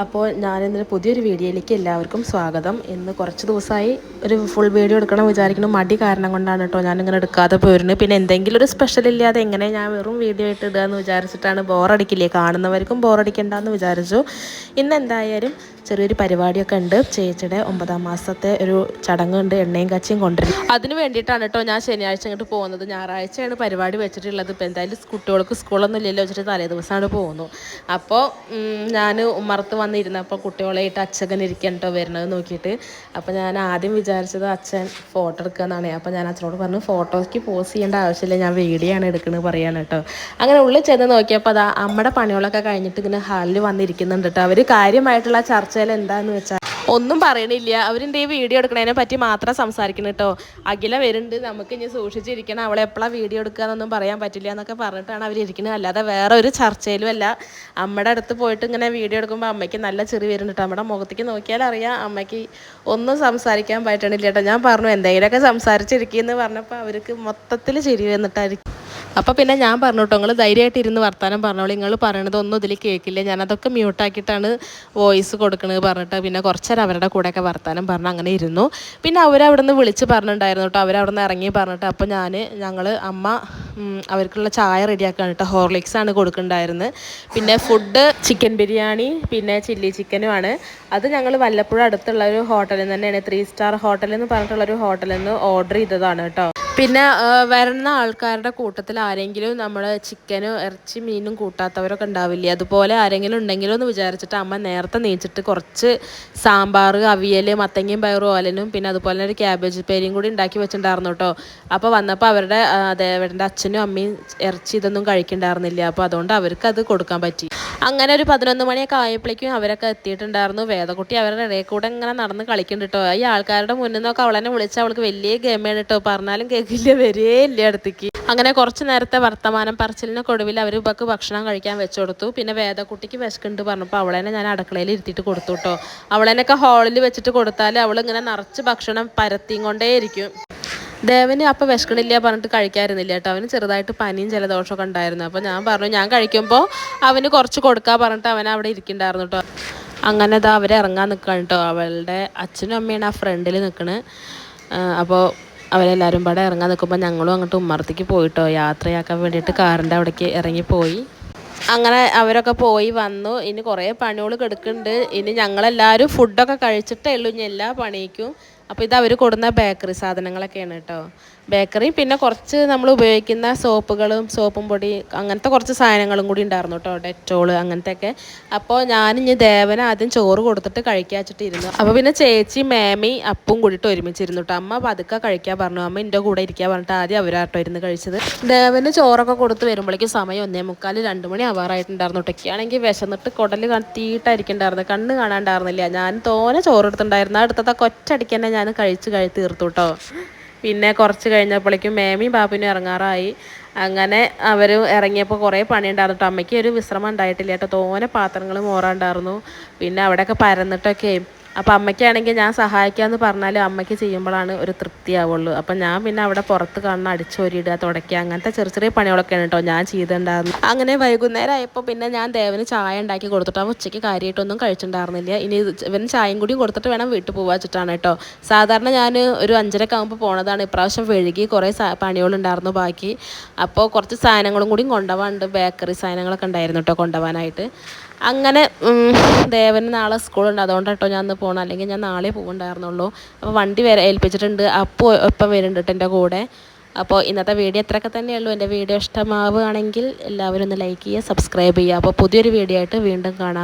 അപ്പോൾ ഞാനിന്നൊരു പുതിയൊരു വീഡിയോയിലേക്ക് എല്ലാവർക്കും സ്വാഗതം. ഇന്ന് കുറച്ച് ദിവസമായി ഒരു ഫുൾ വീഡിയോ എടുക്കണം വിചാരിക്കുന്നു. മടി കാരണം കൊണ്ടാണ് കേട്ടോ ഞാനിങ്ങനെ എടുക്കാതെ പോയിരുന്നു പിന്നെ എന്തെങ്കിലും ഒരു സ്പെഷ്യൽ ഇല്ലാതെ എങ്ങനെ ഞാൻ വെറും വീഡിയോ ആയിട്ട് ഇടുക എന്ന് വിചാരിച്ചിട്ടാണ് ബോറടിക്കില്ലേ കാണുന്നവർക്കും ബോറടിക്കണ്ടെന്ന് വിചാരിച്ചു. ഇന്ന് എന്തായാലും ചെറിയൊരു പരിപാടിയൊക്കെ ഉണ്ട്. ചേച്ചിയുടെ ഒമ്പതാം മാസത്തെ ഒരു ചടങ്ങുണ്ട് എണ്ണയും കച്ചിയും കൊണ്ടുവരും. അതിന് വേണ്ടിയിട്ടാണ് കേട്ടോ ഞാൻ ശനിയാഴ്ച ഇങ്ങോട്ട് പോകുന്നത്. ഞായറാഴ്ചയാണ് പരിപാടി വെച്ചിട്ടുള്ളത്. ഇപ്പോൾ എന്തായാലും കുട്ടികൾക്ക് സ്കൂളൊന്നും ഇല്ലല്ലോ. വെച്ചിട്ട് തലേ ദിവസമാണ് പോകുന്നു അപ്പോൾ ഞാൻ ഉമ്മറത്ത് വന്നിരുന്നപ്പോൾ കുട്ടികളായിട്ട് അച്ഛകൻ ഇരിക്കാൻ കേട്ടോ വരുന്നത് നോക്കിയിട്ട്. അപ്പോൾ ഞാൻ ആദ്യം വിചാരിച്ചത് അച്ഛൻ ഫോട്ടോ എടുക്കാന്നാണ് അപ്പോൾ ഞാൻ അച്ഛനോട് പറഞ്ഞു ഫോട്ടോയ്ക്ക് പോസ് ചെയ്യേണ്ട ആവശ്യമില്ല ഞാൻ വീഡിയോ ആണ് എടുക്കുന്നത് പറയാണ് കേട്ടോ അങ്ങനെ ഉള്ളിൽ ചെന്ന് നോക്കിയപ്പോൾ അതാ അമ്മയുടെ പണികളൊക്കെ കഴിഞ്ഞിട്ട് ഇങ്ങനെ ഹാളിൽ വന്നിരിക്കുന്നുണ്ട് കേട്ടോ അവർ കാര്യമായിട്ടുള്ള ചർച്ചയിൽ എന്താണെന്ന് വെച്ചാൽ ഒന്നും പറയണില്ല. അവരെന്ത് ഈ വീഡിയോ എടുക്കണതിനെ പറ്റി മാത്രം സംസാരിക്കണം കേട്ടോ അഖില വരുന്നുണ്ട്. നമുക്ക് ഇനി സൂക്ഷിച്ചിരിക്കണം. അവളെ എപ്പോഴാണ് വീഡിയോ എടുക്കുക എന്നൊന്നും പറയാൻ പറ്റില്ല എന്നൊക്കെ പറഞ്ഞിട്ടാണ് അവരിരിക്കുന്നത് അല്ലാതെ വേറെ ഒരു ചർച്ചയിലും അല്ല അമ്മയുടെ അടുത്ത് പോയിട്ട് ഇങ്ങനെ വീഡിയോ എടുക്കുമ്പോൾ അമ്മയ്ക്ക് നല്ല ചെറിയ വരുന്നുണ്ട് അമ്മയുടെ മുഖത്തേക്ക് നോക്കിയാൽ അറിയാം അമ്മയ്ക്ക് ഒന്നും സംസാരിക്കാൻ പറ്റണില്ല കേട്ടോ ഞാൻ പറഞ്ഞു എന്തെങ്കിലുമൊക്കെ സംസാരിച്ചിരിക്കുമെന്ന് പറഞ്ഞപ്പോൾ അവർക്ക് മൊത്തത്തിൽ ചിരി വന്നിട്ടായിരിക്കും. അപ്പോൾ പിന്നെ ഞാൻ പറഞ്ഞു നിങ്ങൾ ധൈര്യമായിട്ട് ഇരുന്ന് വർത്താനം പറഞ്ഞോളൂ. നിങ്ങൾ പറയണത് ഒന്നും ഇതിൽ കേൾക്കില്ല. ഞാനതൊക്കെ മ്യൂട്ടാക്കിയിട്ടാണ് വോയിസ് കൊടുക്കുന്നത് പറഞ്ഞിട്ട് പിന്നെ കുറച്ചേരം അവരുടെ കൂടെയൊക്കെ വർത്താനം പറഞ്ഞു അങ്ങനെ ഇരുന്നു. പിന്നെ അവരവിടെ നിന്ന് വിളിച്ച് പറഞ്ഞിട്ടുണ്ടായിരുന്നു കേട്ടോ അവരവിടെ നിന്ന് ഇറങ്ങി പറഞ്ഞിട്ട് അപ്പോൾ ഞാൻ ഞങ്ങൾ അമ്മ അവർക്കുള്ള ചായ റെഡിയാക്കാൻ കേട്ടോ ഹോർലിക്സ് ആണ് കൊടുക്കുന്നുണ്ടായിരുന്നത് പിന്നെ ഫുഡ് ചിക്കൻ ബിരിയാണി പിന്നെ ചില്ലി ചിക്കനുമാണ് അത് ഞങ്ങൾ വല്ലപ്പോഴും അടുത്തുള്ള ഒരു ഹോട്ടലിൽ തന്നെയാണ് ത്രീ സ്റ്റാർ ഹോട്ടലെന്ന് എന്ന് പറഞ്ഞിട്ടുള്ള ഒരു ഹോട്ടലിൽ നിന്ന് ഓർഡർ ചെയ്തതാണ് കേട്ടോ പിന്നെ വരുന്ന ആൾക്കാരുടെ കൂട്ടത്തിൽ ആരെങ്കിലും നമ്മൾ ചിക്കനും ഇറച്ചി മീനും കൂട്ടാത്തവരൊക്കെ ഉണ്ടാവില്ലേ? അതുപോലെ ആരെങ്കിലും ഉണ്ടെങ്കിലോ എന്ന് വിചാരിച്ചിട്ട് അമ്മ നേരത്തെ നീച്ചിട്ട് കുറച്ച് സാമ്പാർ അവിയൽ മത്തങ്ങയും പയറും ഓലനും പിന്നെ അതുപോലെ ഒരു ക്യാബേജ് പേരിയും കൂടി ഉണ്ടാക്കി വെച്ചിട്ടുണ്ടായിരുന്നു കേട്ടോ. അപ്പോൾ വന്നപ്പോൾ അവരുടെ ദേവന്റെ അച്ഛനും അമ്മയും ഇറച്ചി ഇതൊന്നും കഴിക്കണ്ടായിരുന്നില്ല. അപ്പോൾ അതുകൊണ്ട് അവർക്ക് അത് കൊടുക്കാൻ പറ്റി. അങ്ങനെ ഒരു പതിനൊന്ന് മണിയൊക്കെ ആയപ്പോഴേക്കും അവരൊക്കെ എത്തിയിട്ടുണ്ടായിരുന്നു. വേദകുട്ടി അവരുടെ ഇടയിൽ കൂടെ ഇങ്ങനെ നടന്ന് കളിക്കുന്നുണ്ട് കേട്ടോ ഈ ആൾക്കാരുടെ മുന്നിൽ നിന്നൊക്കെ അവളെന്നെ വിളിച്ച് അവൾക്ക് വലിയ ഗെയിമാണ് കേട്ടോ പറഞ്ഞാലും കേൾക്കില്ല വരേ ഇല്ല അടുത്തേക്ക്. അങ്ങനെ കുറച്ച് നേരത്തെ വർത്തമാനം പറച്ചിലിനൊക്കെ ഒടുവിൽ അവർ ഇവർക്ക് ഭക്ഷണം കഴിക്കാൻ വെച്ചു കൊടുത്തു. പിന്നെ വേദക്കുട്ടിക്ക് വിശക്കുണ്ട് പറഞ്ഞപ്പോൾ അവളെന്നെ ഞാൻ അടുക്കളയിൽ ഇരുത്തിയിട്ട് കൊടുത്തു കേട്ടോ അവളെന്നൊക്കെ ഹാളിൽ വെച്ചിട്ട് കൊടുത്താൽ അവൾ ഇങ്ങനെ നിറച്ച് ഭക്ഷണം പരത്തിയും കൊണ്ടേയിരിക്കും ദേവന് അപ്പം വിശക്കണില്ല പറഞ്ഞിട്ട് കഴിക്കാറുന്നില്ല കേട്ടോ. അവന് ചെറുതായിട്ട് പനിയും ജലദോഷമൊക്കെ ഉണ്ടായിരുന്നു. അപ്പോൾ ഞാൻ പറഞ്ഞു ഞാൻ കഴിക്കുമ്പോൾ അവന് കുറച്ച് കൊടുക്കാൻ പറഞ്ഞിട്ട് അവൻ അവിടെ ഇരിക്കുന്നുണ്ടായിരുന്നു കേട്ടോ. അങ്ങനെ അതാ അവരെ ഇറങ്ങാൻ നിൽക്കുകയാണ് കേട്ടോ. അവളുടെ അച്ഛനും അമ്മയാണ് ആ ഫ്രണ്ടിൽ നിൽക്കണത് അപ്പോൾ അവരെല്ലാവരും പാടെ ഇറങ്ങാൻ നിൽക്കുമ്പോൾ ഞങ്ങളും അങ്ങോട്ട് ഉമ്മറത്തേക്ക് പോയിട്ടോ യാത്രയാക്കാൻ വേണ്ടിയിട്ട് കാറിന്റെ അവിടേക്ക് ഇറങ്ങിപ്പോയി അങ്ങനെ അവരൊക്കെ പോയി വന്നു. ഇനി കുറേ പണികൾ കെടുക്കുന്നുണ്ട് ഇനി ഞങ്ങളെല്ലാവരും ഫുഡൊക്കെ കഴിച്ചിട്ടേ ഉള്ളൂ. ഇനി എല്ലാ പണിക്കും അപ്പോൾ ഇത് അവർ കൊടുന്ന ബേക്കറി സാധനങ്ങളൊക്കെയാണ് കേട്ടോ ബേക്കറി പിന്നെ കുറച്ച് നമ്മൾ ഉപയോഗിക്കുന്ന സോപ്പുകളും സോപ്പും പൊടി അങ്ങനത്തെ കുറച്ച് സാധനങ്ങളും കൂടി ഉണ്ടായിരുന്നു കേട്ടോ ഡെറ്റോൾ അങ്ങനത്തെയൊക്കെ. അപ്പോൾ ഞാനിഞ്ഞ് ദേവന ആദ്യം ചോറ് കൊടുത്തിട്ട് കഴിക്കാൻ വെച്ചിട്ടിരുന്നു. അപ്പോൾ പിന്നെ ചേച്ചി മേമി അപ്പും കൂടിയിട്ട് ഒരുമിച്ചിരുന്നു കേട്ടോ അമ്മ പതുക്കെ കഴിക്കാൻ പറഞ്ഞു. അമ്മ എന്റെ കൂടെ ഇരിക്കാൻ പറഞ്ഞിട്ട് ആദ്യം അവരാട്ടോ ഇരുന്ന് കഴിച്ചത്. ദേവന് ചോറൊക്കെ കൊടുത്ത് വരുമ്പോഴേക്കും സമയം ഒന്നേ മുക്കാൽ രണ്ട് മണി ആവാറായിട്ടുണ്ടായിരുന്നു ഒട്ടൊക്കെയാണെങ്കിൽ വിശന്നിട്ട് കുടൽ കത്തിയിട്ടായിരിക്കണ്ടായിരുന്നു. കണ്ണ് കാണാണ്ടായിരുന്നില്ല. ഞാൻ തോനെ ചോറ് എടുത്തിട്ടുണ്ടായിരുന്നു. അടുത്തതൊക്കെ ഒറ്റ തന്നെ ഞാൻ കഴിച്ച് കഴി തീർത്തു കേട്ടോ പിന്നെ കുറച്ച് കഴിഞ്ഞപ്പോഴേക്കും മേമിയും ബാബുവിനും ഇറങ്ങാറായി. അങ്ങനെ അവർ ഇറങ്ങിയപ്പോൾ കുറേ പണിയുണ്ടായിരുന്നു കേട്ടോ അമ്മയ്ക്ക് ഒരു വിശ്രമം ഉണ്ടായിട്ടില്ല കേട്ടോ. തോനെ പാത്രങ്ങൾ മോറാണ്ടായിരുന്നു പിന്നെ അവിടെയൊക്കെ പരന്നിട്ടൊക്കെ അപ്പോൾ അമ്മയ്ക്കാണെങ്കിൽ ഞാൻ സഹായിക്കാമെന്ന് പറഞ്ഞാലും അമ്മയ്ക്ക് ചെയ്യുമ്പോഴാണ് ഒരു തൃപ്തിയാവുള്ളൂ. അപ്പം ഞാൻ പിന്നെ അവിടെ പുറത്ത് കാണുന്ന അടിച്ചോരിയിടുക തുടയ്ക്കുക അങ്ങനത്തെ ചെറിയ ചെറിയ പണികളൊക്കെയാണ് കേട്ടോ ഞാൻ ചെയ്തിട്ടുണ്ടായിരുന്നു അങ്ങനെ വൈകുന്നേരം ആയപ്പോൾ പിന്നെ ഞാൻ ദേവന് ചായ ഉണ്ടാക്കി കൊടുത്തിട്ട് അവൻ ഉച്ചയ്ക്ക് കാര്യമായിട്ടൊന്നും കഴിച്ചിട്ടുണ്ടായിരുന്നില്ല. ഇനി ഇവൻ ചായയും കൂടി കൊടുത്തിട്ട് വേണം വീട്ടിൽ പോകാൻ വെച്ചിട്ടാണ് കേട്ടോ സാധാരണ ഞാൻ ഒരു അഞ്ചരക്ക് ആകുമ്പോൾ പോണതാണ്. ഇപ്രാവശ്യം വെഴുകി കുറേ പണികളുണ്ടായിരുന്നു ബാക്കി. അപ്പോൾ കുറച്ച് സാധനങ്ങളും കൂടി കൊണ്ടുപോകാനുണ്ട് ബേക്കറി സാധനങ്ങളൊക്കെ ഉണ്ടായിരുന്നു കേട്ടോ കൊണ്ടുപോകാനായിട്ട് അങ്ങനെ ദേവന് നാളെ സ്കൂളുണ്ട്. അതുകൊണ്ട് കേട്ടോ ഞാൻ അന്ന് പോകണം അല്ലെങ്കിൽ ഞാൻ നാളെ പോകുന്നുണ്ടായിരുന്നുള്ളൂ അപ്പോൾ വണ്ടി വരെ ഏൽപ്പിച്ചിട്ടുണ്ട്. അപ്പോൾ ഒപ്പം വരുന്നുണ്ട് കേട്ടോ എന്റെ കൂടെ. അപ്പോൾ ഇന്നത്തെ വീഡിയോ ഇത്രയൊക്കെ തന്നെയുള്ളൂ. എന്റെ വീഡിയോ ഇഷ്ടമാവുകയാണെങ്കിൽ എല്ലാവരും ഒന്ന് ലൈക്ക് ചെയ്യുക സബ്സ്ക്രൈബ് ചെയ്യുക. അപ്പോൾ പുതിയൊരു വീഡിയോ ആയിട്ട് വീണ്ടും കാണാം.